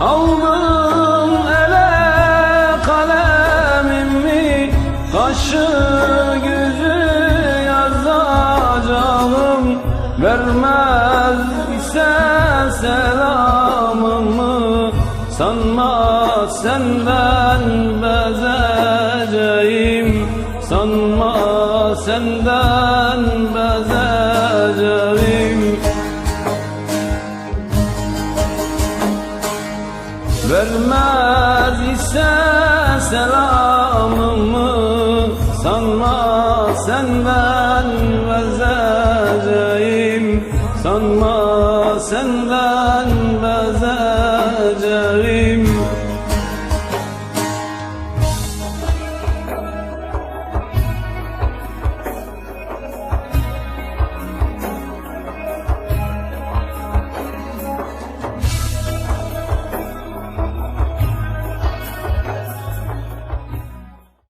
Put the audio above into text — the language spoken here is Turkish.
Aldım ele kalemimi Kaşı gözü yazacağım Vermez ise selamımı Sanma senden bezeceğim Sanma senden bezeceğim Vermez ise selamımı Sanma senden bezeceğim Sanma senden bezeceğim